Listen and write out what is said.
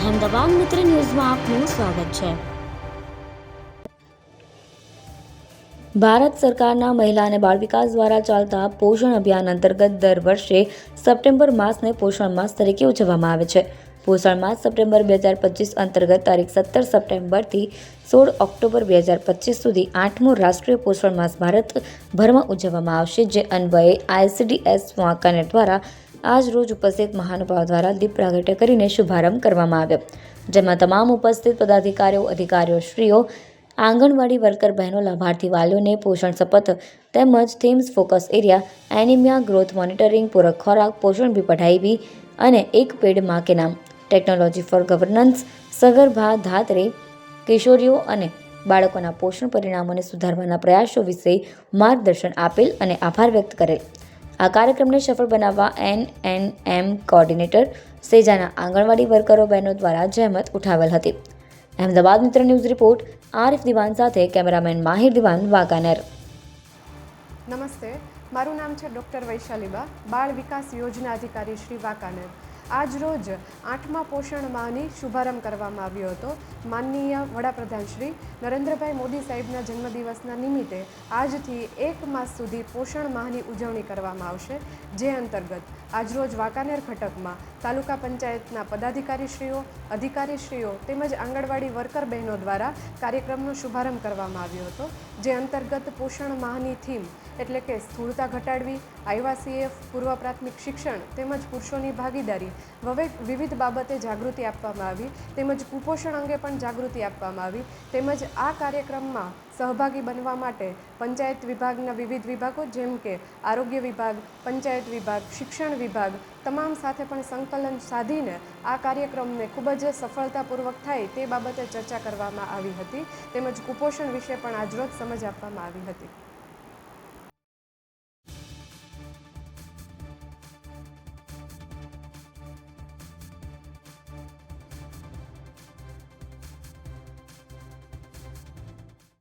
અહેમદાબાદ મિત્ર ન્યૂઝમાં આપનું સ્વાગત છે. ભારત સરકારના મહિલા અને બાળ વિકાસ દ્વારા ચાલતા પોષણ અભિયાન અંતર્ગત દર વર્ષે સપ્ટેમ્બર માસને પોષણ માસ તરીકે ઉજવવામાં આવે છે. પોષણ માસ સપ્ટેમ્બર બે હજાર પચીસ અંતર્ગત તારીખ સત્તર સપ્ટેમ્બરથી સોળ ઓક્ટોબર બે હજાર પચીસ સુધી આઠમો રાષ્ટ્રીય પોષણ માસ ભારતભરમાં ઉજવવામાં આવશે, જે અન્વયે આઈસીડીએસ વાંકાનેર દ્વારા આજ રોજ ઉપસ્થિત મહાનુભાવ દ્વારા દીપ પ્રાગટ્ય કરીને શુભારંભ કરવામાં આવ્યો. જેમાં તમામ ઉપસ્થિત પદાધિકારીઓ, અધિકારીઓ શ્રીઓ આંગણવાડી વર્કર બહેનો, લાભાર્થી વાલીઓને પોષણ શપથ તેમજ themes focus area anaemia growth monitoring પૂરક ખોરાક, પોષણ બી પઢાઈ બી અને એક પેડમાં કે નામ ટેકનોલોજી ફોર ગવર્નન્સ સગર્ભા, ધાત્રે, કિશોરીઓ અને બાળકોના પોષણ પરિણામોને સુધારવાના પ્રયાસો વિશે માર્ગદર્શન આપેલ અને આભાર વ્યક્ત કરેલ. આ કાર્યક્રમને સફળ બનાવવા એન એન એમ કોઓર્ડિનેટર સેજાના આંગણવાડી વર્કરો બહેનો દ્વારા જહેમત ઉઠાવેલ હતી. અહેમદાબાદ મિત્ર ન્યૂઝ રિપોર્ટ, આરિફ દિવાન સાથે કેમેરામેન માહિર દિવાન વાંકાનેર નમસ્તે, મારું નામ છે ડૉક્ટર વૈશાલીબા, બાળ વિકાસ યોજના અધિકારી શ્રી વાંકાનેર આજ રોજ આઠમા પોષણ માહની શુભારંભ કરવામાં આવ્યો હતો. માનનીય વડાપ્રધાન શ્રી નરેન્દ્રભાઈ મોદી સાહેબના જન્મદિવસના નિમિત્તે આજથી એક માસ સુધી પોષણ માહની ઉજવણી કરવામાં આવશે, જે અંતર્ગત આજરોજ વાંકાનેર ઘટકમાં તાલુકા પંચાયતના પદાધિકારીશ્રીઓ, અધિકારીશ્રીઓ તેમજ આંગણવાડી વર્કર બહેનો દ્વારા કાર્યક્રમનો શુભારંભ કરવામાં આવ્યો હતો, જે અંતર્ગત પોષણ માહની થીમ એટલે કે સ્થૂળતા ઘટાડવી આઈવાસીએફ પૂર્વ પ્રાથમિક શિક્ષણ તેમજ પુરુષોની ભાગીદારી વવે વિવિધ બાબતે જાગૃતિ આપવામાં આવી, તેમજ કુપોષણ અંગે પણ જાગૃતિ આપવામાં આવી, તેમજ આ કાર્યક્રમમાં સહભાગી બનવા માટે પંચાયત વિભાગના વિવિધ વિભાગો, જેમ કે આરોગ્ય વિભાગ, પંચાયત વિભાગ, શિક્ષણ વિભાગ, તમામ સાથે પણ સંકલન સાધીને આ કાર્યક્રમને ખૂબ જ સફળતાપૂર્વક થાય તે બાબતે ચર્ચા કરવામાં આવી હતી. તેમજ કુપોષણ વિશે પણ આજરોજ સમજ આપવામાં આવી હતી.